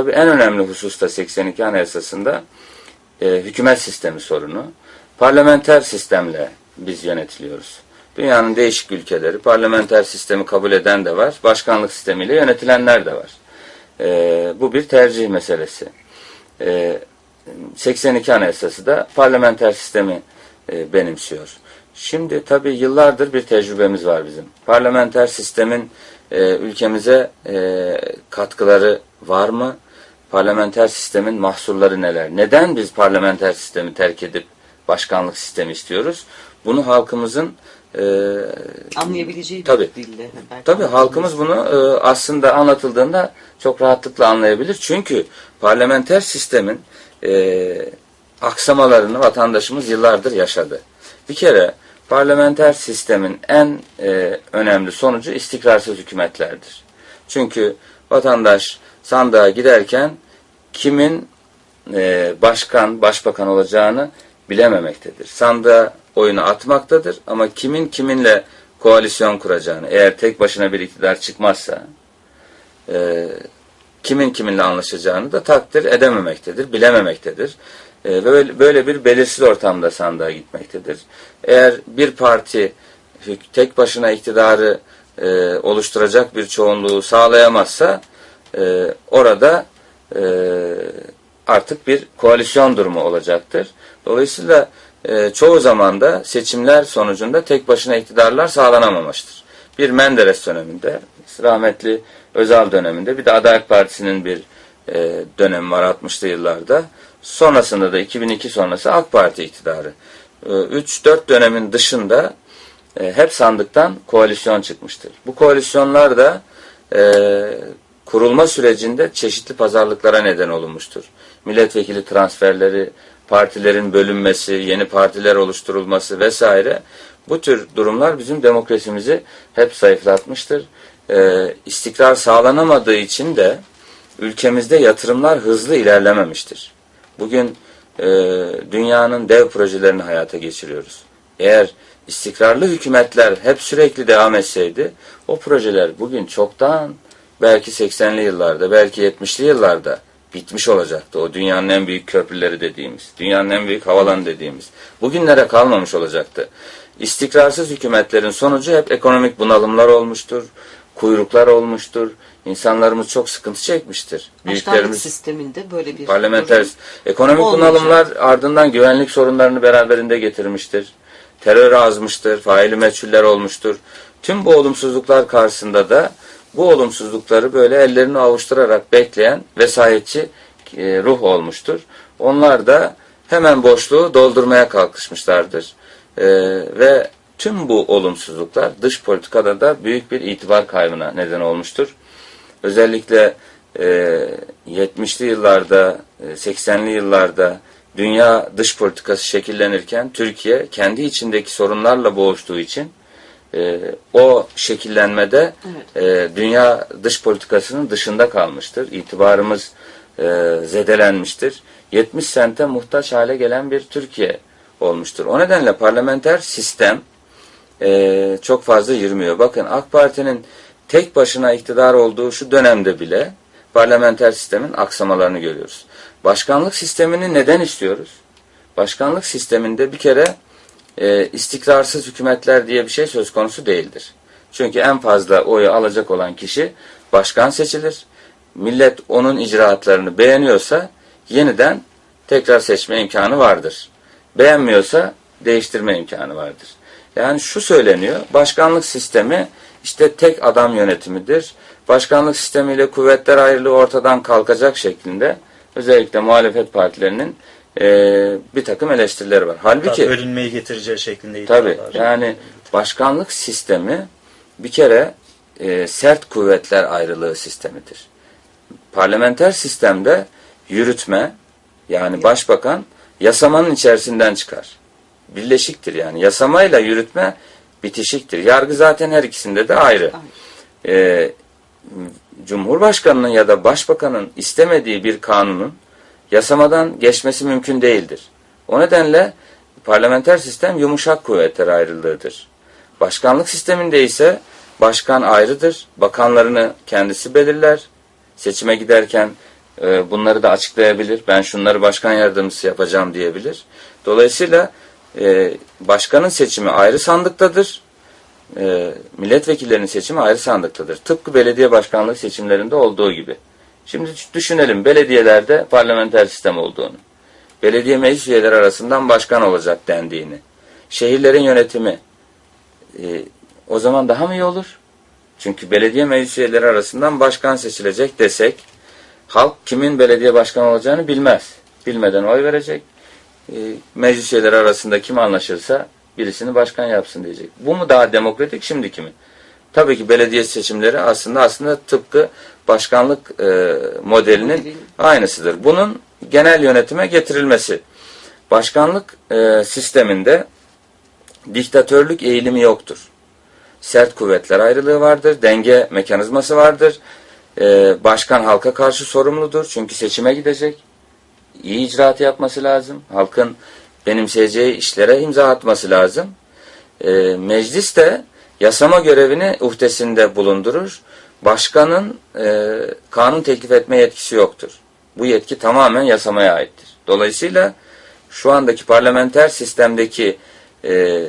tabii en önemli husus da 82 Anayasası'nda e, hükümet sistemi sorunu. Parlamenter sistemle biz yönetiliyoruz. Dünyanın değişik ülkeleri parlamenter sistemi kabul eden de var, başkanlık sistemiyle yönetilenler de var. E, bu bir tercih meselesi. E, 82 Anayasası da parlamenter sistemi e, benimsiyor. Şimdi tabii yıllardır bir tecrübemiz var bizim. Parlamenter sistemin e, ülkemize e, katkıları var mı? Parlamenter sistemin mahsurları neler? Neden biz parlamenter sistemi terk edip başkanlık sistemi istiyoruz? Bunu halkımızın e, Anlayabileceği bir Tabii. dille. belki Tabii halkımız bunu e, aslında anlatıldığında çok rahatlıkla anlayabilir. Çünkü parlamenter sistemin e, aksamalarını vatandaşımız yıllardır yaşadı. Bir kere parlamenter sistemin en e, önemli sonucu istikrarsız hükümetlerdir. Çünkü vatandaş sandığa giderken kimin e, başkan, başbakan olacağını bilememektedir. Sandığa oyunu atmaktadır ama kimin kiminle koalisyon kuracağını, eğer tek başına bir iktidar çıkmazsa e, kimin kiminle anlaşacağını da takdir edememektedir, bilememektedir. E, böyle, böyle bir belirsiz ortamda sandığa gitmektedir. Eğer bir parti tek başına iktidarı e, oluşturacak bir çoğunluğu sağlayamazsa e, orada e, artık bir koalisyon durumu olacaktır. Dolayısıyla e, çoğu zaman da seçimler sonucunda tek başına iktidarlar sağlanamamıştır. Bir Menderes döneminde, rahmetli Özal döneminde bir de Adalet Partisi'nin bir e, dönemi var 60'lı yıllarda. Sonrasında da 2002 sonrası AK Parti iktidarı. 3-4 dönemin dışında e, hep sandıktan koalisyon çıkmıştır. Bu koalisyonlar da e, kurulma sürecinde çeşitli pazarlıklara neden olunmuştur. Milletvekili transferleri, partilerin bölünmesi, yeni partiler oluşturulması vesaire bu tür durumlar bizim demokrasimizi hep zayıflatmıştır. E, istikrar sağlanamadığı için de ülkemizde yatırımlar hızlı ilerlememiştir. Bugün e, dünyanın dev projelerini hayata geçiriyoruz. Eğer istikrarlı hükümetler hep sürekli devam etseydi o projeler bugün çoktan belki 80'li yıllarda belki 70'li yıllarda bitmiş olacaktı. O dünyanın en büyük köprüleri dediğimiz, dünyanın en büyük havalanı dediğimiz. Bugünlere kalmamış olacaktı. İstikrarsız hükümetlerin sonucu hep ekonomik bunalımlar olmuştur, kuyruklar olmuştur. İnsanlarımız çok sıkıntı çekmiştir. Büyüklerimiz sisteminde böyle bir parlamenter ekonomik olmayacak. bunalımlar ardından güvenlik sorunlarını beraberinde getirmiştir. Terör azmıştır, faili meçhuller olmuştur. Tüm bu olumsuzluklar karşısında da bu olumsuzlukları böyle ellerini avuşturarak bekleyen vesayetçi e, ruh olmuştur. Onlar da hemen boşluğu doldurmaya kalkışmışlardır. E, ve tüm bu olumsuzluklar dış politikada da büyük bir itibar kaybına neden olmuştur. Özellikle e, 70'li yıllarda, e, 80'li yıllarda dünya dış politikası şekillenirken Türkiye kendi içindeki sorunlarla boğuştuğu için e, o şekillenmede e, dünya dış politikasının dışında kalmıştır. İtibarımız e, zedelenmiştir. 70 sente muhtaç hale gelen bir Türkiye olmuştur. O nedenle parlamenter sistem e, çok fazla yürümüyor. Bakın AK Parti'nin tek başına iktidar olduğu şu dönemde bile parlamenter sistemin aksamalarını görüyoruz. Başkanlık sistemini neden istiyoruz? Başkanlık sisteminde bir kere e, istikrarsız hükümetler diye bir şey söz konusu değildir. Çünkü en fazla oyu alacak olan kişi başkan seçilir. Millet onun icraatlarını beğeniyorsa yeniden tekrar seçme imkanı vardır. Beğenmiyorsa değiştirme imkanı vardır. Yani şu söyleniyor, başkanlık sistemi işte tek adam yönetimidir. Başkanlık sistemiyle kuvvetler ayrılığı ortadan kalkacak şeklinde özellikle muhalefet partilerinin e, bir takım eleştirileri var. Hatta Halbuki bölünmeyi getireceği şeklinde Tabii yani başkanlık sistemi bir kere e, sert kuvvetler ayrılığı sistemidir. Parlamenter sistemde yürütme yani başbakan yasamanın içerisinden çıkar. Birleşiktir yani yasamayla yürütme bitişiktir. Yargı zaten her ikisinde de ayrı. E, Cumhurbaşkanının ya da başbakanın istemediği bir kanunun yasamadan geçmesi mümkün değildir. O nedenle parlamenter sistem yumuşak kuvvetler ayrılığıdır. Başkanlık sisteminde ise başkan ayrıdır. Bakanlarını kendisi belirler. Seçime giderken e, bunları da açıklayabilir. Ben şunları başkan yardımcısı yapacağım diyebilir. Dolayısıyla e, başkanın seçimi ayrı sandıktadır. E, milletvekillerinin seçimi ayrı sandıktadır. Tıpkı belediye başkanlığı seçimlerinde olduğu gibi. Şimdi düşünelim belediyelerde parlamenter sistem olduğunu. Belediye meclis üyeleri arasından başkan olacak dendiğini. Şehirlerin yönetimi e, o zaman daha mı iyi olur? Çünkü belediye meclis üyeleri arasından başkan seçilecek desek halk kimin belediye başkanı olacağını bilmez. Bilmeden oy verecek. E, meclis üyeleri arasında kim anlaşırsa birisini başkan yapsın diyecek. Bu mu daha demokratik şimdiki mi? Tabii ki belediye seçimleri aslında aslında tıpkı başkanlık e, modelinin Modelin. aynısıdır. Bunun genel yönetime getirilmesi. Başkanlık e, sisteminde diktatörlük eğilimi yoktur. Sert kuvvetler ayrılığı vardır, denge mekanizması vardır. E, başkan halka karşı sorumludur çünkü seçime gidecek. İyi icraat yapması lazım. Halkın benimseyeceği işlere imza atması lazım. E, meclis de yasama görevini uhdesinde bulundurur. Başkanın e, kanun teklif etme yetkisi yoktur. Bu yetki tamamen yasamaya aittir. Dolayısıyla şu andaki parlamenter sistemdeki e,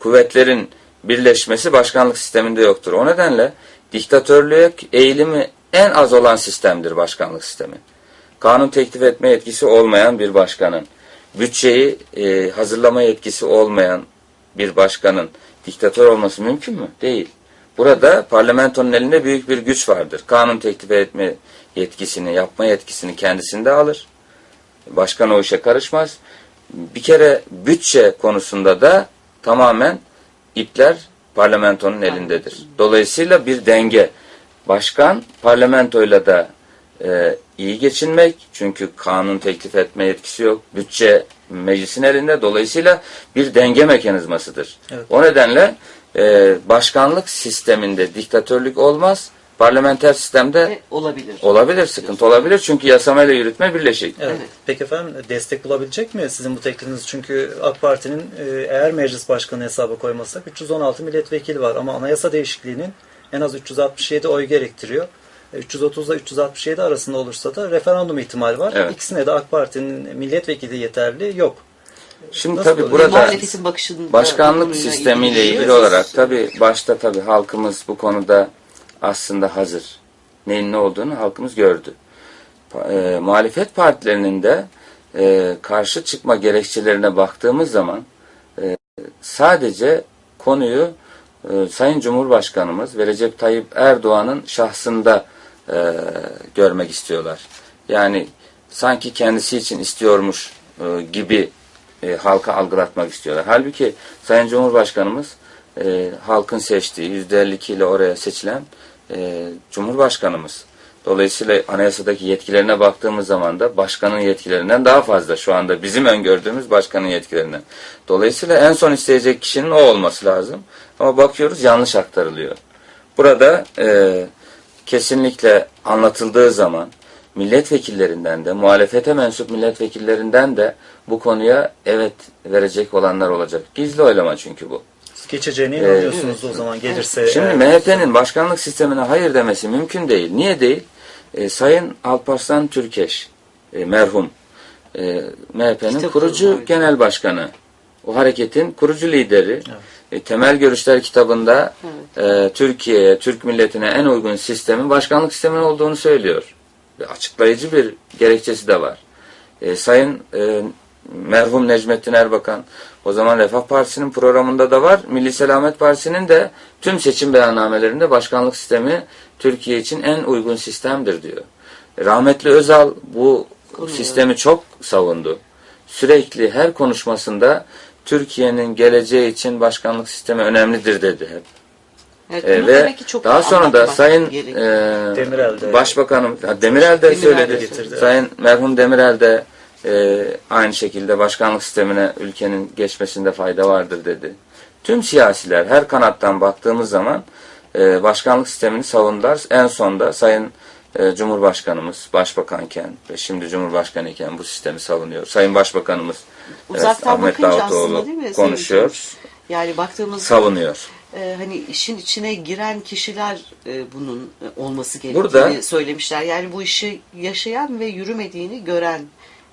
kuvvetlerin birleşmesi başkanlık sisteminde yoktur. O nedenle diktatörlüğe eğilimi en az olan sistemdir başkanlık sistemi. Kanun teklif etme yetkisi olmayan bir başkanın, bütçeyi e, hazırlama yetkisi olmayan bir başkanın diktatör olması mümkün mü? Değil. Burada parlamentonun elinde büyük bir güç vardır. Kanun teklif etme yetkisini, yapma yetkisini kendisinde alır. Başkan o işe karışmaz. Bir kere bütçe konusunda da tamamen ipler parlamentonun elindedir. Dolayısıyla bir denge. Başkan parlamentoyla da e, iyi geçinmek çünkü kanun teklif etme yetkisi yok. Bütçe meclisin elinde. Dolayısıyla bir denge mekanizmasıdır. Evet. O nedenle e, başkanlık sisteminde diktatörlük olmaz. Parlamenter sistemde Ve olabilir. olabilir, sıkıntı olabilir. Çünkü yasamayla yürütme birleşik. Evet. Evet. Peki efendim destek bulabilecek mi sizin bu teklifiniz? Çünkü AK Parti'nin e, eğer meclis başkanı hesaba koymazsak 316 milletvekili var ama anayasa değişikliğinin en az 367 oy gerektiriyor. E, 330 ile 367 arasında olursa da referandum ihtimali var. Evet. İkisine de AK Parti'nin milletvekili yeterli yok. Şimdi Nasıl tabii oluyor? burada başkanlık sistemiyle ilgili ilgili olarak tabii başta tabii halkımız bu konuda aslında hazır. Neyin ne olduğunu halkımız gördü. E, muhalefet partilerinin de e, karşı çıkma gerekçelerine baktığımız zaman e, sadece konuyu e, Sayın Cumhurbaşkanımız ve Recep Tayyip Erdoğan'ın şahsında e, görmek istiyorlar. Yani sanki kendisi için istiyormuş e, gibi e, halka algılatmak istiyorlar. Halbuki Sayın Cumhurbaşkanımız e, halkın seçtiği %52 ile oraya seçilen e, Cumhurbaşkanımız. Dolayısıyla anayasadaki yetkilerine baktığımız zaman da başkanın yetkilerinden daha fazla şu anda bizim öngördüğümüz başkanın yetkilerinden. Dolayısıyla en son isteyecek kişinin o olması lazım. Ama bakıyoruz yanlış aktarılıyor. Burada e, kesinlikle anlatıldığı zaman milletvekillerinden de muhalefete mensup milletvekillerinden de bu konuya evet verecek olanlar olacak. Gizli oylama çünkü bu. Siz geçeceğine inanıyorsunuz o zaman gelirse. Şimdi eğer- MHP'nin başkanlık sistemine hayır demesi mümkün değil. Niye değil? E, Sayın Alparslan Türkeş e, merhum e, MHP'nin Kitap kurucu genel başkanı. O hareketin kurucu lideri. E, Temel Görüşler kitabında e, Türkiye'ye, Türk milletine en uygun sistemin başkanlık sistemi olduğunu söylüyor. Ve açıklayıcı bir gerekçesi de var. E, Sayın e, merhum Necmettin Erbakan o zaman Refah Partisi'nin programında da var. Milli Selamet Partisi'nin de tüm seçim beyannamelerinde başkanlık sistemi Türkiye için en uygun sistemdir diyor. Rahmetli Özal bu Konuyu- sistemi çok savundu. Sürekli her konuşmasında Türkiye'nin geleceği için başkanlık sistemi önemlidir dedi hep. Evet, E, ve çok daha sonra da Sayın e, Demirel de- Başbakanım Demirel de Demirel de söyledi. getirdi. Sayın merhum Demirel de e, aynı şekilde başkanlık sistemine ülkenin geçmesinde fayda vardır dedi. Tüm siyasiler her kanattan baktığımız zaman e, başkanlık sistemini savundular. En sonda Sayın e, Cumhurbaşkanımız başbakanken ve şimdi Cumhurbaşkanı iken bu sistemi savunuyor. Sayın Başbakanımız evet, Ahmet Davutoğlu konuşuyor, Yani baktığımız savunuyor. e, hani işin içine giren kişiler e, bunun e, olması gerektiğini Burada- söylemişler. Yani bu işi yaşayan ve yürümediğini gören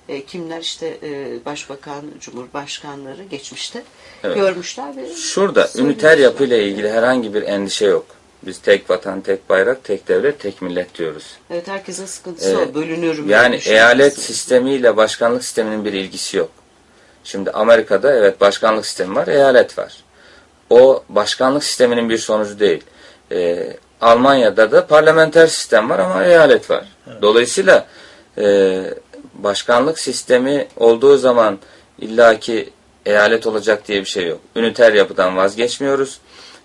e, kimler işte e, başbakan, cumhurbaşkanları geçmişte Evet. görmüşler ve Şurada üniter yapıyla ilgili herhangi bir endişe yok. Biz tek vatan, tek bayrak, tek devlet, tek millet diyoruz. Evet herkesin sıkıntısı Ee, o. Bölünürüm. Yani düşüncesi. eyalet sistemiyle başkanlık sisteminin bir ilgisi yok. Şimdi Amerika'da evet başkanlık sistemi var, eyalet var. O başkanlık sisteminin bir sonucu değil. Ee, Almanya'da da parlamenter sistem var ama eyalet var. Dolayısıyla e, başkanlık sistemi olduğu zaman illaki eyalet olacak diye bir şey yok. Üniter yapıdan vazgeçmiyoruz.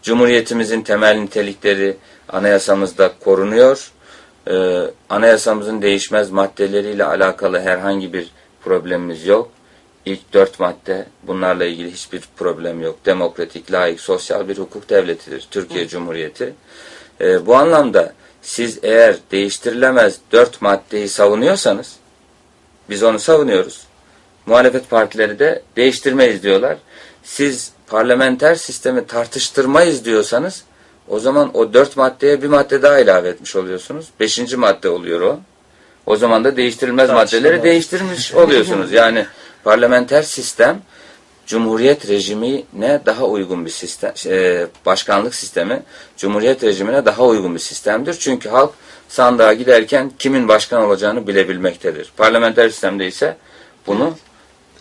Cumhuriyetimizin temel nitelikleri anayasamızda korunuyor. Ee, anayasamızın değişmez maddeleriyle alakalı herhangi bir problemimiz yok. İlk dört madde bunlarla ilgili hiçbir problem yok. Demokratik, layık, sosyal bir hukuk devletidir Türkiye Cumhuriyeti. Ee, bu anlamda siz eğer değiştirilemez dört maddeyi savunuyorsanız biz onu savunuyoruz. Muhalefet partileri de değiştirmeyiz diyorlar. Siz parlamenter sistemi tartıştırmayız diyorsanız o zaman o dört maddeye bir madde daha ilave etmiş oluyorsunuz. Beşinci madde oluyor o. O zaman da değiştirilmez maddeleri değiştirmiş oluyorsunuz. Yani parlamenter sistem Cumhuriyet rejimine daha uygun bir sistem, e, başkanlık sistemi Cumhuriyet rejimine daha uygun bir sistemdir. Çünkü halk sandığa giderken kimin başkan olacağını bilebilmektedir. Parlamenter sistemde ise bunu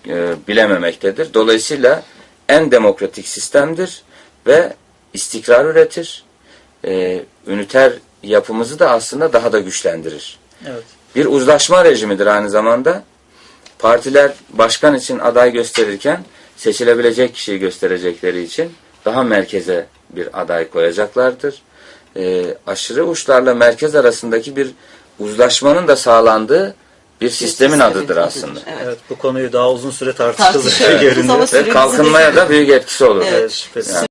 e, bilememektedir. Dolayısıyla en demokratik sistemdir ve istikrar üretir. E, üniter yapımızı da aslında daha da güçlendirir. Evet. Bir uzlaşma rejimidir aynı zamanda. Partiler başkan için aday gösterirken seçilebilecek kişiyi gösterecekleri için daha merkeze bir aday koyacaklardır. Ee, aşırı uçlarla merkez arasındaki bir uzlaşmanın da sağlandığı bir sistemin adıdır aslında. Evet. Evet bu konuyu daha uzun süre. Tartışırız görünüyor. ama Ve kalkınmaya da büyük etkisi olur. Evet. Evet, şüphesiz. Yani